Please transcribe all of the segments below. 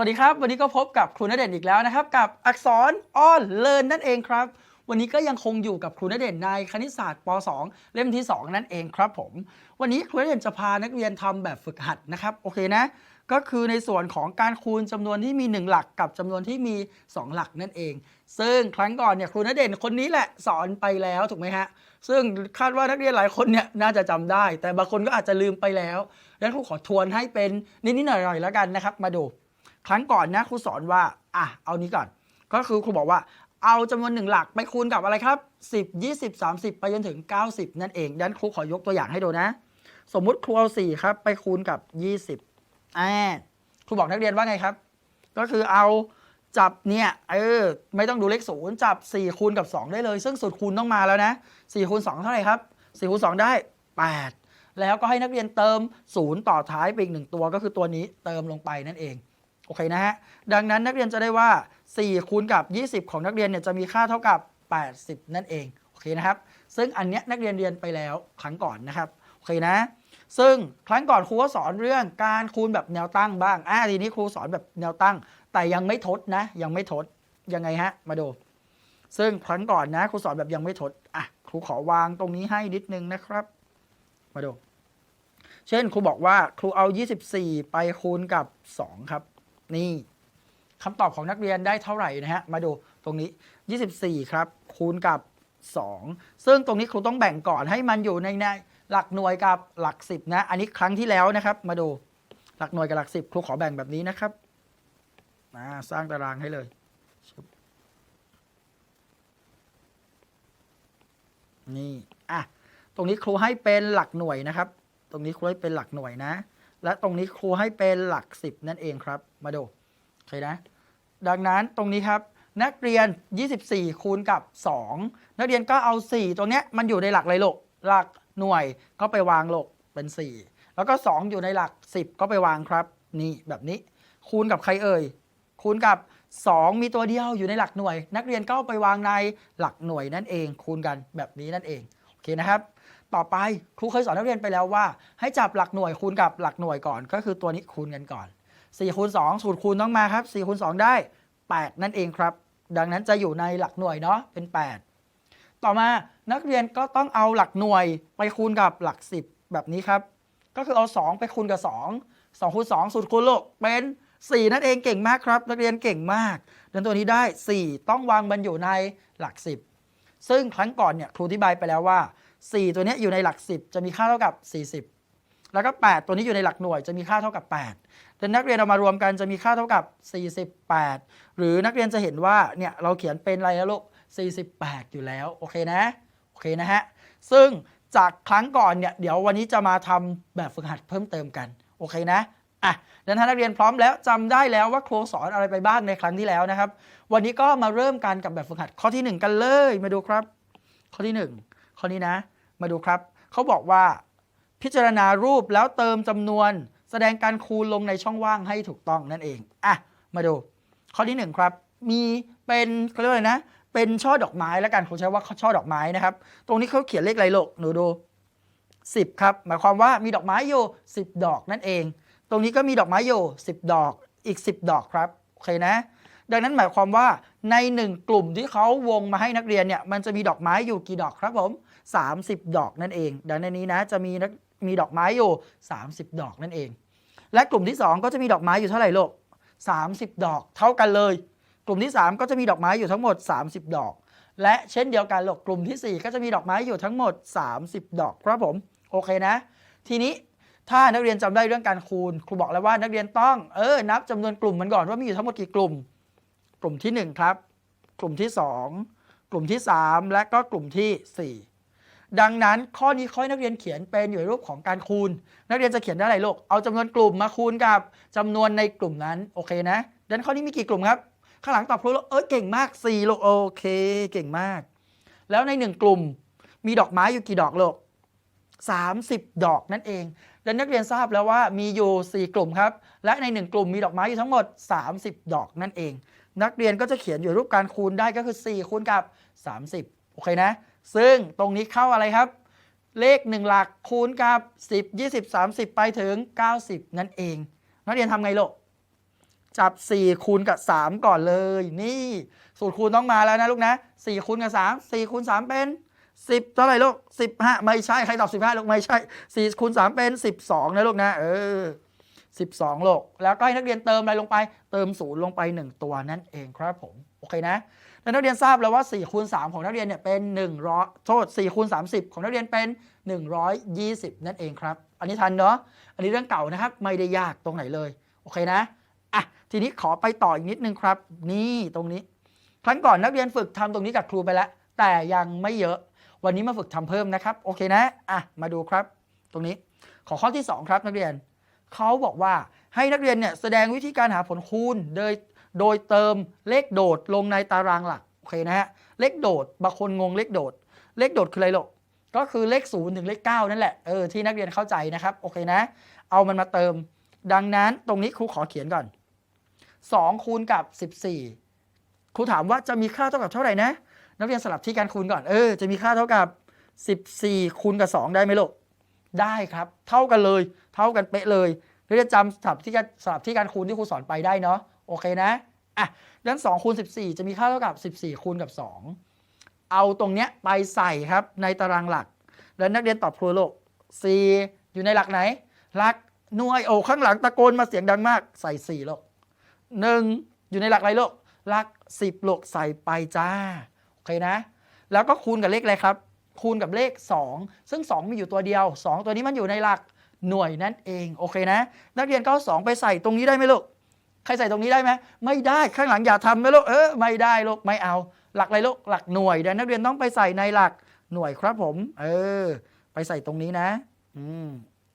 วัสดีครับ วันนี้ก็พบกับครูณเด่นอีกแล้วนะครับ กับอักษรอ้อนเลินนั่นเองครับ วันนี้ก็ยังคงอยู่กับครูณเด่นในคณิตศาสตร์ป .2 เล่มที่ 2 นั่นเองครับผม วันนี้ครูณเด่นจะพานักเรียนทำแบบฝึกหัดนะครับโอเคนะ ก็คือในส่วนของการคูณจำนวนที่มี 1 หลักกับจำนวนที่มี 2 หลักนั่นเอง ซึ่งครั้งก่อนเนี่ยครูณเด่นคนนี้แหละสอนไปแล้วถูกไหมฮะซึ่งคาดว่านักเรียนหลายคนเนี่ยน่าจะจำได้ แต่บางคนก็อาจจะลืมไปแล้วดังนั้นครูขอทวนให้เป็นนิดๆหน่อยๆแล้วกันนะครับมาดู ครั้งก่อนนะครูสอนว่าอะเอานี้ก่อน ก็คือครูบอกว่าเอาจำนวนหนึ่งหลักไปคูณกับอะไรครับ 10 20 30 ไปจนถึง 90 นั่นเองดังนั้นครูขอยกตัวอย่างให้ดูนะ สมมุติครูเอา4ครับ ไปคูณกับ 20อ่าครูบอกนักเรียนว่าไงครับ ก็คือเอาจับเนี่ยเออไม่ต้องดูเลขศูนย์จับ 4 คูณกับ 2 ได้เลย ซึ่งสูตรคูณต้องมาแล้วนะ 4 คูณ 2 เท่าไหร่ครับ4คูณ 2 ได้ 8 แล้วก็ให้นักเรียนเติม 0 ต่อท้ายไปอีกหนึ่งตัวก็คือตัวนี้เติมลงไปนั่นเอง โอเคนะฮะ ดังนั้นนักเรียนจะได้ว่า 4 คูณกับ 20 ของนักเรียนเนี่ยจะมีค่าเท่ากับ 80 นั่นเอง โอเคนะครับ ซึ่งอันเนี้ยนักเรียนเรียนไปแล้วครั้งก่อนนะครับ โอเคนะ ซึ่งครั้งก่อนครูก็สอนเรื่องการคูณแบบแนวตั้งบ้าง อ่าทีนี้ครูสอนแบบแนวตั้ง แต่ยังไม่ทดนะ ยังไม่ทด ยังไงฮะ มาดู ซึ่งครั้งก่อนนะครูสอนแบบยังไม่ทด อะ ครูขอวางตรงนี้ให้นิดนึงนะครับ มาดู เช่นครูบอกว่าครูเอา 24 ไปคูณกับ 2 ครับ นี่คำตอบของนักเรียนได้เท่าไหร่นะฮะ มาดูตรงนี้ 24 ครับ คูณกับ 2 ซึ่งตรงนี้ครูต้องแบ่งก่อนให้มันอยู่ในในหลักหน่วยกับหลัก 10 นะ อันนี้ครั้งที่แล้วนะครับ มาดูหลักหน่วยกับหลัก 10 ครูขอแบ่งแบบนี้นะครับสร้างตารางให้เลย นี่ อะ ตรงนี้ครูให้เป็นหลักหน่วยนะครับ ตรงนี้ครูให้เป็นหลักหน่วยนะ และตรงนี้ครูให้เป็นหลัก 10 นั่นเองครับ มาดูโอเคนะ ดังนั้นตรงนี้ครับ นักเรียน 24 คูณกับ 2 นักเรียนก็เอา 4 ตรงเนี้ยมันอยู่ในหลักอะไรลูกหลักหน่วยก็ไปวางลกเป็น 4 แล้วก็ 2 อยู่ในหลัก 10 ก็ไปวางครับ นี่แบบนี้ คูณกับใครเอ่ย คูณกับ 2 มีตัวเดียวอยู่ในหลักหน่วย นักเรียนก็ไปวางในหลักหน่วยนั่นเอง คูณกันแบบนี้นั่นเอง โอเคนะครับ ต่อไปครูเคยสอนนักเรียนไปแล้วว่า ให้จับหลักหน่วยคูณกับหลักหน่วยก่อน ก็คือตัวนี้คูณกันก่อน4คูณ2สูตรคูณต้องมาครับ4คูณ2ได้ 8 นั่นเองครับ ดังนั้นจะอยู่ในหลักหน่วยเนาะเป็น 8 ต่อมานักเรียนก็ต้องเอาหลักหน่วยไปคูณกับหลัก 10 แบบนี้ครับ ก็คือเอา 2 ไปคูณกับ 2 2คูณ2สูตรคูณลกเป็น 4 นั่นเองเก่งมากครับ นักเรียนเก่งมากดังตัวนี้ได้ 4 ต้องวางมันอยู่ในหลัก 10 ซึ่งครั้งก่อนเนี่ยครูอธิบายไปแล้วว่า 4 ตัวนี้อยู่ในหลัก 10 จะมีค่าเท่ากับ 40 แล้วก็ 8 ตัวนี้อยู่ในหลักหน่วยจะมีค่าเท่ากับ 8ดังนักเรียนเอามารวมกันจะมีค่าเท่ากับ 48 หรือนักเรียนจะเห็นว่าเนี่ยเราเขียนเป็นอะไรนะลูก 48 อยู่แล้วโอเคนะโอเคนะฮะซึ่งจากครั้งก่อนเนี่ยเดี๋ยววันนี้จะมาทำแบบฝึกหัดเพิ่มเติมกันโอเคนะอะดังนั้นนักเรียนพร้อมแล้วจำได้แล้วว่าครูสอนอะไรไปบ้างในครั้งที่แล้วนะครับ วันนี้ก็มาเริ่มกันกับแบบฝึกหัดข้อที่ 1 กันเลยมาดูครับ ข้อที่ 1 ข้อนี้นะ มาดูครับ เขาบอกว่าพิจารณารูปแล้วเติมจำนวน แสดงการคูณลงในช่องว่างให้ถูกต้องนั่นเอง อะ มาดู ข้อที่ 1 ครับ มีเป็นเขาเรียกอะไรนะ เป็นช่อดอกไม้แล้วกันผมใช้ว่าช่อดอกไม้นะครับ ตรงนี้เขาเขียนเลขอะไรลูกหนูดู10 ครับ หมายความว่ามีดอกไม้อยู่ 10 ดอกนั่นเอง ตรงนี้ก็มีดอกไม้อยู่ 10 ดอกอีก 10 ดอกครับ โอเคนะ ดังนั้นหมายความว่า ใน 1 กลุ่มที่เขาวงมาให้นักเรียนเนี่ยมันจะมีดอกไม้อยู่กี่ดอกครับผม 30 ดอกนั่นเองดังนั้นนี้นะจะมีมีดอกไม้อยู่ 30 ดอกนั่นเอง และกลุ่มที่ 2 ก็จะมีดอกไม้อยู่เท่าไหร่ลูก30 ดอกเท่ากันเลย กลุ่มที่ 3 ก็จะมีดอกไม้อยู่ทั้งหมด 30 ดอก และเช่นเดียวกันลูกกลุ่มทีสี่ 4 ก็จะมีดอกไม้อยู่ทั้งหมด 30 ดอกครับผมโอเคนะ ทีนี้ถ้านักเรียนจำได้เรื่องการคูณ ครูบอกแล้วว่านักเรียนต้องเออนับจำนวนกลุ่มมันก่อนว่ามีอยู่ทั้งหมดกี่กลุ่ม กลุ่มที่ 1 ครับ กลุ่มที่ 2 กลุ่มที่ 3 และก็กลุ่มทีสี่4 ดังนั้นข้อนี้ค่อยนักเรียนเขียนเป็นอยู่ในรูปของการคูณ นักเรียนจะเขียนได้ไรลูกเอาจำนวนกลุ่มมาคูณกับจำนวนในกลุ่มนั้นโอเคนะดังนั้นข้อนี้มีกี่กลุ่มครับข้างหลังตอบครูแล้วเออเก่งมาก4ลูกโอเค เก่งมาก แล้วใน 1 กลุ่มมีดอกไม้อยู่กี่ดอกลูก30 ดอกนั่นเองดังนั้นนักเรียนทราบแล้วว่ามีอยู่ 4 กลุ่มครับ และใน 1 กลุ่มมีดอกไม้อยู่ทั้งหมด 30 ดอกนั่นเอง นักเรียนก็จะเขียนอยู่รูปการคูณได้ก็คือ 4 คูณกับ 30 โอเคนะ ซึ่งตรงนี้เข้าอะไรครับ เลข 1 หลักคูณกับ 10 20 30 ไปถึง 90 นั่นเอง นักเรียนทำไงลูกจับ 4 คูณกับ 3 ก่อนเลย นี่ สูตรคูณต้องมาแล้วนะลูกนะ 4 คูณกับ 3 4 คูณ 3 เป็น 10 เท่าไหร่ลูก 15 ไม่ใช่ ใครตอบ 15 ลูก ไม่ใช่ 4 คูณ 3 เป็น 12 นะลูกนะ เออ 12ลูกแล้วก็ให้นักเรียนเติมอะไรลงไป เติมศูนย์ลงไป 1 ตัวนั่นเองครับผม โอเคนะแล้วนักเรียนทราบแล้วว่า4คูณ3ของนักเรียนเนี่ยเป็น100โทษ4คูณ30 ของนักเรียนเป็น 120 นั่นเองครับ อันนี้ทันเนาะ อันนี้เรื่องเก่านะครับ ไม่ได้ยากตรงไหนเลย โอเคนะ อะ ทีนี้ขอไปต่ออีกนิดนึงครับ นี่ตรงนี้ ครั้งก่อนนักเรียนฝึกทำตรงนี้กับครูไปแล้ว แต่ยังไม่เยอะ วันนี้มาฝึกทำเพิ่มนะครับ โอเคนะ อะ มาดูครับ ตรงนี้ ขอข้อที่ 2 ครับนักเรียน เขาบอกว่าให้นักเรียนเนี่ยแสดงวิธีการหาผลคูณโดยโดยเติมเลขโดดลงในตารางหลักโอเคนะฮะเลขโดดบางคนงงเลขโดด เลขโดดคืออะไรหรอกก็คือเลข0ถึงเลข9นั่นแหละเออที่นักเรียนเข้าใจนะครับโอเคนะ เอามันมาเติม ดังนั้นตรงนี้ครูขอเขียนก่อน 2 คูณกับ 14 ครูถามว่าจะมีค่าเท่ากับเท่าไหร่นะ นักเรียนสลับที่การคูณก่อนเออจะมีค่าเท่ากับ 14 คูณกับ 2 ได้ไหมลูกได้ครับ เท่ากันเลย เท่ากันเป๊ะเลยนักเรียนจำสลับที่การสลับที่การคูณที่ครูสอนไปได้เนาะโอเคนะอะดังนั้น2คูณ14 จะมีค่าเท่ากับ 14 คูณกับ 2 เอาตรงเนี้ยไปใส่ครับในตารางหลัก แล้วนักเรียนตอบครูโลก C อยู่ในหลักไหน หลักหน่วยโอ้ข้างหลังตะโกนมาเสียงดังมากใส่4โลกหนึ่งอยู่ในหลักอะไรโลกหลัก 10โลกใส่ไปจ้าโอเคนะ แล้วก็คูณกับเลขอะไรครับ คูณกับเลข 2 ซึ่ง 2 มีอยู่ตัวเดียว 2 ตัวนี้มันอยู่ในหลัก หน่วยนั่นเองโอเคนะ นักเรียนก็เอา2ไปใส่ตรงนี้ได้ไหมลูกใครใส่ตรงนี้ได้ไหมไม่ได้ข้างหลังอย่าทำนะลูกเออไม่ได้ลูกไม่เอา หลักอะไรลูกหลักหน่วยเดี๋ยวนักเรียนต้องไปใส่ในหลักหน่วยครับผม เออ ไปใส่ตรงนี้นะ อืม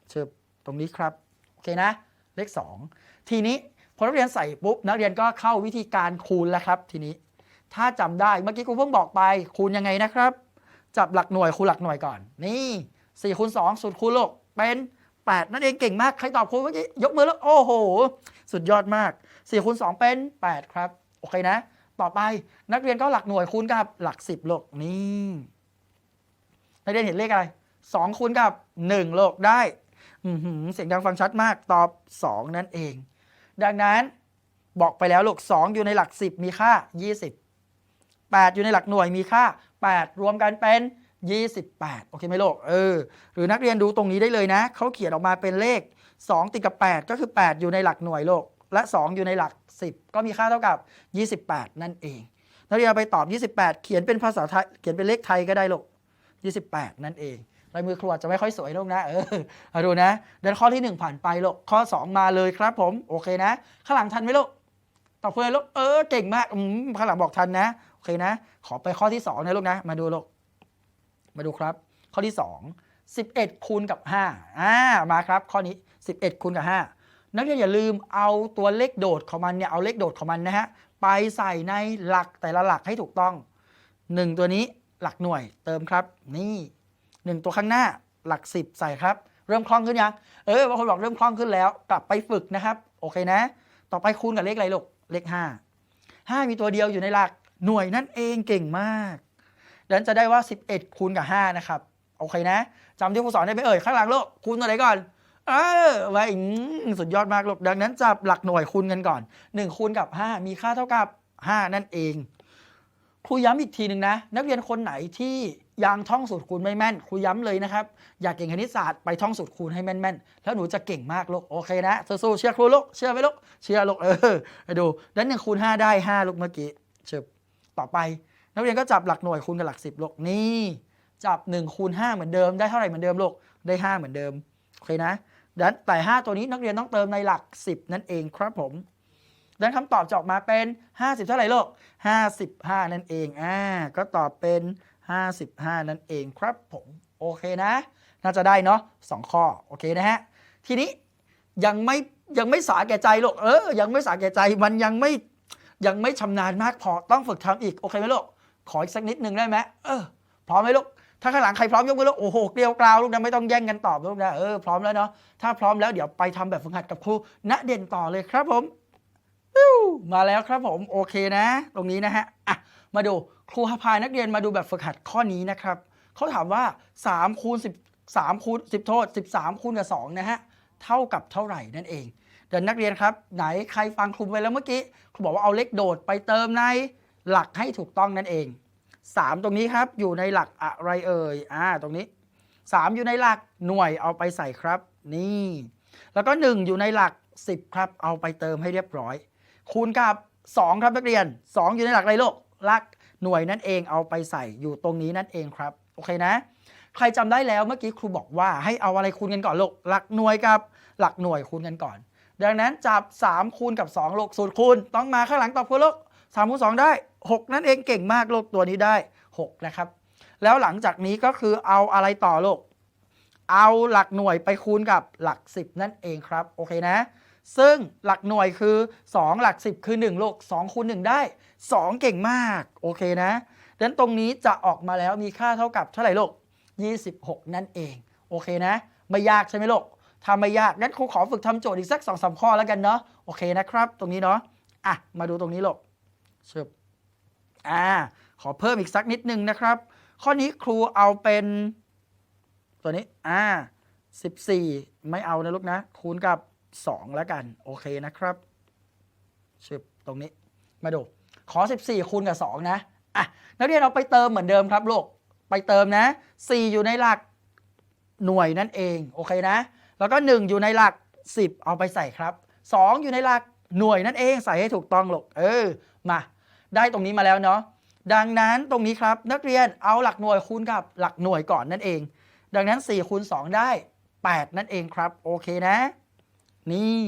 เชิบตรงนี้ครับโอเคนะ เลข 2 ทีนี้พอนักเรียนใส่ปุ๊บนักเรียนก็เข้าวิธีการคูณแล้วครับ ทีนี้ ถ้าจำได้เมื่อกี้ครูเพิ่งบอกไปคูณยังไงนะครับ จับหลักหน่วยคูณหลักหน่วยก่อน นี่4คูณ2สูตรคูณโลกเป็น 8 นั่นเองเก่งมาก ใครตอบครูเมื่อกี้ยกมือแล้ว โอ้โห สุดยอดมาก4คูณ2เป็น 8 ครับ โอเคนะ ต่อไปนักเรียนก็หลักหน่วยคูณกับหลัก 10โลกนี่นักเรียนเห็นเลขอะไร 2คูณกับ 1โลกได้เสียงดังฟังชัดมากตอบ 2 นั่นเอง ดังนั้นบอกไปแล้วลูก2อยู่ในหลัก 10 มีค่า 20 8 อยู่ในหลักหน่วยมีค่า 8 รวมกันเป็น 28 โอเคไหมลูกเออหรือนักเรียนดูตรงนี้ได้เลยนะ เขาเขียนออกมาเป็นเลข 2 ติดกับ 8 ก็คือ 8 อยู่ในหลักหน่วยโลก และ 2 อยู่ในหลัก 10 ก็มีค่าเท่ากับ 28 นั่นเอง นักเรียนไปตอบ 28 เขียนเป็นภาษาไทยเขียนเป็นเลขไทยก็ได้ลูก28 นั่นเองลายมือครูอาจะไม่ค่อยสวยลูกนะ เออเอาดูนะ เดินข้อที่ 1 ผ่านไปลูกข้อ 2 มาเลยครับผม โอเคนะ ข้างหลังทันไหมลูกตอบเพื่อนลูก เออ เก่งมาก อืมข้างหลังบอกทันนะ โอเคนะ ขอไปข้อที่ 2 นะลูกนะ มาดูลูก มาดูครับ ข้อที่ 2 11คูณกับ5อ่ามาครับ ข้อนี้ 11คูณกับ 5 นักเรียนอย่าลืมเอาตัวเลขโดดของมันเนี่ยเอาเลขโดดของมันนะฮะไปใส่ในหลักแต่ละหลักให้ถูกต้อง 1 ตัวนี้หลักหน่วยเติมครับ นี่ 1 ตัวข้างหน้าหลัก 10 ใส่ครับ เริ่มคล่องขึ้นยังเออบางคนบอกเริ่มคล่องขึ้นแล้ว กลับไปฝึกนะครับ โอเคนะ ต่อไปคูณกับเลขอะไรลูกเลข 5 5 มีตัวเดียวอยู่ในหลักหน่วยนั่นเองเก่งมาก ดังนั้นจะได้ว่า 11 คูณกับ 5 นะครับ โอเคนะจำที่ครูสอนได้ไหมเอ่ย ข้างหลังลูกคูณตัวไหนก่อน เออไว้สุดยอดมากลูกดังนั้นจับหลักหน่วยคูณกันก่อน 1 คูณกับ 5 มีค่าเท่ากับ 5 นั่นเอง ครูย้ำอีกทีหนึ่งนะ นักเรียนคนไหนที่ยังท่องสูตรคูณไม่แม่น ครูย้ำเลยนะครับ อยากเก่งคณิตศาสตร์ไปท่องสูตรคูณให้แม่นๆ แล้วหนูจะเก่งมากลูก โอเคนะสู้ๆเชื่อครูลูก เชื่อไหมลูก เชื่อลูก เออ ไปดูด้นหนึ่งคูณ5ได้ 5ลูกเมื่อกี้เชิบต่อไป นักเรียนก็จับหลักหน่วยคูณกับหลัก10ลูกนี่จับ1คูณ5เหมือนเดิมได้เท่าไหร่เหมือนเดิมลูกได้ 5 เหมือนเดิมโอเคนะดังนั้นแต่ 5 ตัวนี้นักเรียนต้องเติมในหลัก 10 นั่นเองครับผมดังนั้นคำตอบจะออกมาเป็น 50 เท่าไหร่ลูก55 นั่นเองอ่าก็ตอบเป็น 55 นั่นเองครับผมโอเคนะ น่าจะได้เนาะสองข้อโอเคนะฮะทีนี้ยังไม่ยังไม่สาแก่ใจลูกเออยังไม่สาแก่ใจมันยังไม่ยังไม่ชำนาญมากพอต้องฝึกทำอีกโอเคไหมลูก ขออีกสักนิดหนึ่งได้ไหมเออ พร้อมไหมลูก ถ้าข้างหลังใครพร้อมยกมือลูก โอ้โห เกลียวกราวลูกนะ ไม่ต้องแย่งกันตอบลูกนะ เออ พร้อมแล้วเนาะ ถ้าพร้อมแล้วเดี๋ยวไปทำแบบฝึกหัดกับครูณเด่นต่อเลยครับผม มาแล้วครับผม โอเคนะ ตรงนี้นะฮะ อะ มาดู ครูพานักเรียนมาดูแบบฝึกหัดข้อนี้นะครับ เขาถามว่า3คูณ10 3คูณ10 โทษ 13คูณกับ2นะฮะ เท่ากับเท่าไหร่นั่นเองเดี๋ยวนักเรียนครับ ไหนใครฟังครูไปแล้วเมื่อกี้ ครูบอกว่าเอาเลขโดดไปเติมใน หลักให้ถูกต้องนั่นเอง 3 ตรงนี้ครับอยู่ในหลักอะไรเอ่ยอ่าตรงนี้ 3 อยู่ในหลักหน่วยเอาไปใส่ครับ นี่ แล้วก็ 1 อยู่ในหลัก 10 ครับ เอาไปเติมให้เรียบร้อย คูณกับ 2 ครับนักเรียน 2 อยู่ในหลักอะไรโลกหลักหน่วยนั่นเองเอาไปใส่อยู่ตรงนี้นั่นเองครับโอเคนะ ใครจำได้แล้วเมื่อกี้ครูบอกว่าให้เอาอะไรคูณกันก่อนลูกหลักหน่วยกับหลักหน่วยคูณกันก่อน ดังนั้นจับ 3 คูณกับ2ลูกสูตรคูณ ต้องมาข้างหลังตอบคูณลูก 3คูณ2ได้ 6 นั่นเองเก่งมากลูกตัวนี้ได้ 6 นะครับ แล้วหลังจากนี้ก็คือเอาอะไรต่อลูกเอาหลักหน่วยไปคูณกับหลัก 10 นั่นเองครับโอเคนะ ซึ่งหลักหน่วยคือ 2 หลัก 10 คือ1ลูก2คูณ1ได้ 2 เก่งมากโอเคนะดังนั้นตรงนี้จะออกมาแล้วมีค่าเท่ากับเท่าไหร่ลูก26 นั่นเองโอเคนะ ไม่ยากใช่ไหมลูกถ้าไม่ยากงั้นครูขอฝึกทำโจทย์อีกสัก2อสข้อแล้วกันเนาะโอเคนะครับ ตรงนี้เนาะอะมาดูตรงนี้ลูก เชิบอ่า ขอเพิ่มอีกสักนิดนึงนะครับ ข้อนี้ครูเอาเป็น ตัวนี้ อ่า 14 ไม่เอานะลูกนะ คูณกับ 2 แล้วกัน โอเคนะครับชึบตรงนี้ มาดู ขอ 14 คูณกับ 2 นะ อะ นักเรียนเอาไปเติมเหมือนเดิมครับลูก ไปเติมนะ 4 อยู่ในหลักหน่วยนั่นเอง โอเคนะ แล้วก็ 1 อยู่ในหลัก 10 เอาไปใส่ครับ 2 อยู่ในหลักหน่วยนั่นเอง ใส่ให้ถูกต้องลูก เออ มา ได้ตรงนี้มาแล้วเนาะดังนั้นตรงนี้ครับนักเรียนเอาหลักหน่วยคูณกับหลักหน่วยก่อนนั่นเอง ดังนั้น4คูณ2ได้ 8 นั่นเองครับ โอเคนะ นี่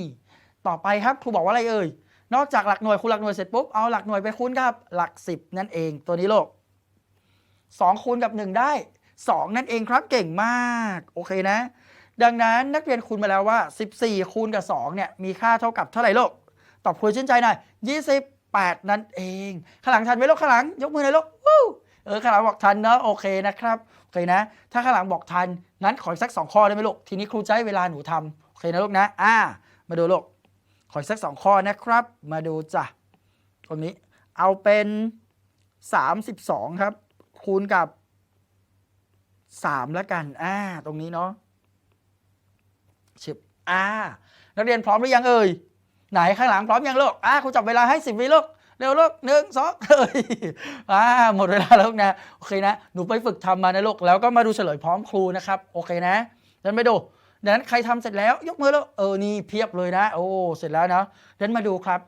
ต่อไปครับครูบอกว่าอะไรเอ่ยนอกจากหลักหน่วยคูณหลักหน่วยเสร็จปุ๊บเอาหลักหน่วยไปคูณกับหลัก 10 นั่นเองตัวนี้โลก2คูณกับ 1 ได้ 2 นั่นเองครับเก่งมากโอเคนะ ดังนั้นนักเรียนคูณมาแล้วว่า 14 คูณกับ2เนี่ยมีค่าเท่ากับเท่าไหร่โลกตอบครูชื่นใจหน่อย 8 นั่นเองข้างหลังทันไหมลูกข้างหลัง ยกมือหน่อยลูกเออข้างหลังบอกทันเนอะโอเคนะครับโอเคนะ ถ้าข้างหลังบอกทันงั้นขออีกสัก 2 ข้อได้ไหมลูกทีนี้ครูจะให้เวลาหนูทำโอเคนะลูกนะอ่ามาดูลูกขออีกสัก 2 ข้อนะครับ มาดูจ้ะตรงนี้เอาเป็น 32 ครับ คูณกับ 3 แล้วกันอ่าตรงนี้เนาะชึบอ่านักเรียนพร้อมหรือยังเอ่ย ไหนข้างหลังพร้อมยังลูกอ่าครูจับเวลาให้ 10วิลูกเร็วลูกหนึ่งสองเฮ้ยอ่าหมดเวลาแล้วนะโอเคนะ หนูไปฝึกทำมานะลูกแล้วก็มาดูเฉลยพร้อมครูนะครับ โอเคนะเดินไปดูดังนั้นใครทำเสร็จแล้วยกมือแล้วเออนี่เพียบเลยนะ โอ้เสร็จแล้วนะเดินมาดูครับ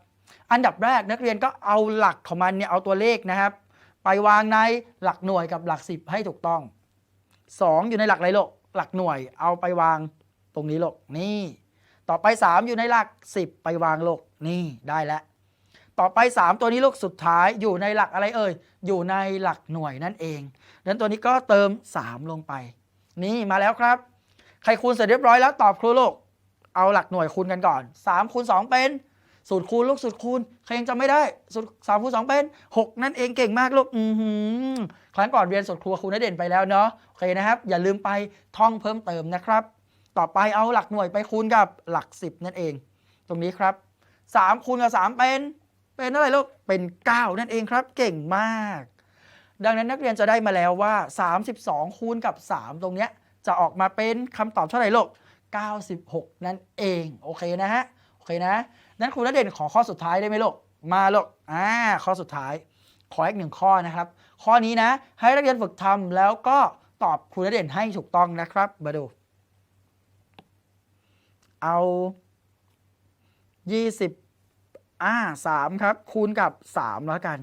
อันดับแรกนักเรียนก็เอาหลักของมันเนี่ยเอาตัวเลขนะครับ ไปวางในหลักหน่วยกับหลัก 10 ให้ถูกต้อง 2 อยู่ในหลักอะไรลูกหลักหน่วยเอาไปวางตรงนี้ลูกนี่ ต่อไป 3 อยู่ในหลัก 10 ไปวางลูกนี่ได้แล้ว ต่อไป 3 ตัวนี้ลูกสุดท้ายอยู่ในหลักอะไรเอ่ย อยู่ในหลักหน่วยนั่นเองดังนั้นตัวนี้ก็เติม 3 ลงไป นี่มาแล้วครับ ใครคูณเสร็จเรียบร้อยแล้วตอบครูลูก เอาหลักหน่วยคูณกันก่อน3คูณ2เป็นสูตรคูณลูกสูตรคูณใครยังจำไม่ได้สูตรสามคูณสองเป็น6นั่นเองเก่งมากลูกอือหือครั้งก่อนเรียนสูตรครูกับครูนเด่นไปแล้วเนาะโอเคนะครับ อย่าลืมไปท่องเพิ่มเติมนะครับ ต่อไปเอาหลักหน่วยไปคูณกับหลัก 10 นั่นเอง ตรงนี้ครับ 3 คูณกับ 3 เป็น เป็นอะไรลูก เป็น 9 นั่นเองครับ เก่งมาก ดังนั้นนักเรียนจะได้มาแล้วว่า 32 คูณกับ 3 ตรงเนี้ยจะออกมาเป็นคำตอบเท่าไหร่ลูก 96 นั่นเอง โอเคนะฮะ โอเคนะ นั้นครูณเด่นขอข้อสุดท้ายได้ไหมลูก มาลูก อ่า ข้อสุดท้าย ขออีกหนึ่งข้อนะครับ ข้อนี้นะ ให้นักเรียนฝึกทำแล้วก็ตอบครูณเด่นให้ถูกต้องนะครับ มาดู เอา 20 อ่า3ครับ คูณกับ 3 แล้วกัน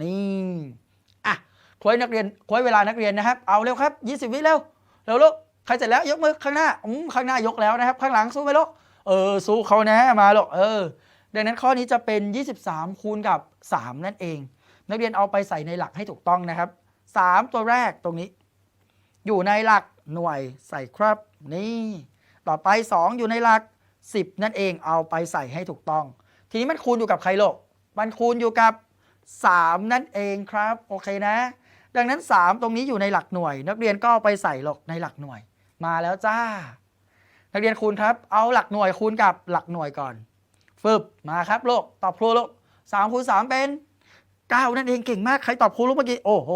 นี่อะคุยนักเรียนคุยเวลานักเรียนนะครับ เอาเร็วครับ 20 วิเร็วเร็วลูกใครเสร็จแล้วยกมือข้างหน้าอืมข้างหน้ายกแล้วนะครับ ข้างหลังสู้ไหมลูกเออสู้เขาแนะมาลูกเออ ดังนั้นข้อนี้จะเป็น 23 คูณกับ 3 นั่นเอง นักเรียนเอาไปใส่ในหลักให้ถูกต้องนะครับ 3 ตัวแรกตรงนี้ อยู่ในหลักหน่วยใส่ครับนี่ ต่อไป 2 อยู่ในหลัก 10 นั่นเองเอาไปใส่ให้ถูกต้อง ทีนี้มันคูณอยู่กับใครโลก มันคูณอยู่กับ 3 นั่นเองครับ โอเคนะ ดังนั้น 3 ตรงนี้อยู่ในหลักหน่วย นักเรียนก็เอาไปใส่หลกในหลักหน่วย มาแล้วจ้า นักเรียนคูณครับ เอาหลักหน่วยคูณกับหลักหน่วยก่อนฟึบมาครับโลกตอบครูโลกสามคูณสามเป็นเก้านั่นเองเก่งมากใครตอบครูลูกเมื่อกี้โอ้โห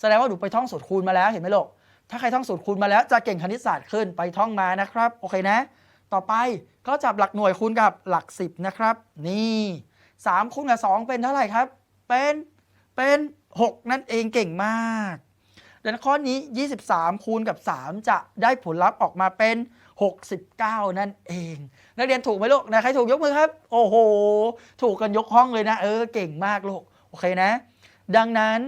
แสดงว่าหนูไปท่องสูตรคูณมาแล้วเห็นไหมโลก ถ้าใครท่องสูตรคูณมาแล้วจะเก่งคณิตศาสตร์ขึ้นไปท่องมานะครับ โอเคนะ ต่อไปก็จับหลักหน่วยคูณกับหลัก 10 นะครับ นี่3คูณกับ 2 เป็นเท่าไหร่ครับ เป็นเป็น 6 นั่นเองเก่งมากดังนั้นข้อนี้ 23 คูณกับ 3 จะได้ผลลัพธ์ออกมาเป็น 69 นั่นเอง นักเรียนถูกไหมลูกนะใครถูกยกมือครับ โอ้โห ถูกกันยกห้องเลยนะ เออ เก่งมากลูก โอเคนะ ดังนั้น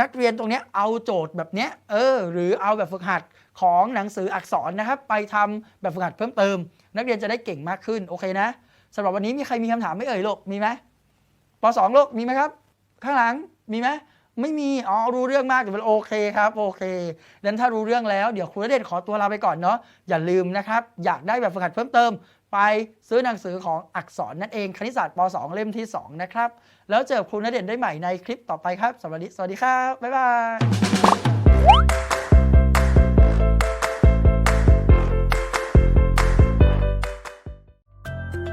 นักเรียนตรงนี้เอาโจทย์แบบเนี้ยเออหรือเอาแบบฝึกหัดของหนังสืออักษรนะครับ ไปทำแบบฝึกหัดเพิ่มเติม นักเรียนจะได้เก่งมากขึ้นโอเคนะสำหรับวันนี้มีใครมีคำถามไม่เอ่ยโลกมีไหมปสองลูกมีไหมครับ ข้างหลังมีไหมไม่มีอ๋อรู้เรื่องมากเดี๋ยวโอเคครับโอเคดังนั้นถ้ารู้เรื่องแล้วเดี๋ยวครูณเดชขอตัวลาไปก่อนเนาะอย่าลืมนะครับ อยากได้แบบฝึกหัดเพิ่มเติม ไปซื้อหนังสือของอักษรนั่นเองคณิตศาสตร์ป .2 เล่มที่ 2 นะครับ แล้วเจอครูณเดชน์ได้ใหม่ในคลิปต่อไปครับสวัสดีสวัสดีครับ บ๊ายบาย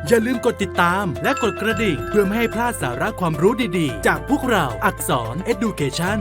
อย่าลืมกดติดตามและกดกระดิ่งเพื่อไม่ให้พลาดสาระความรู้ดีๆ จากพวกเราอักษร Education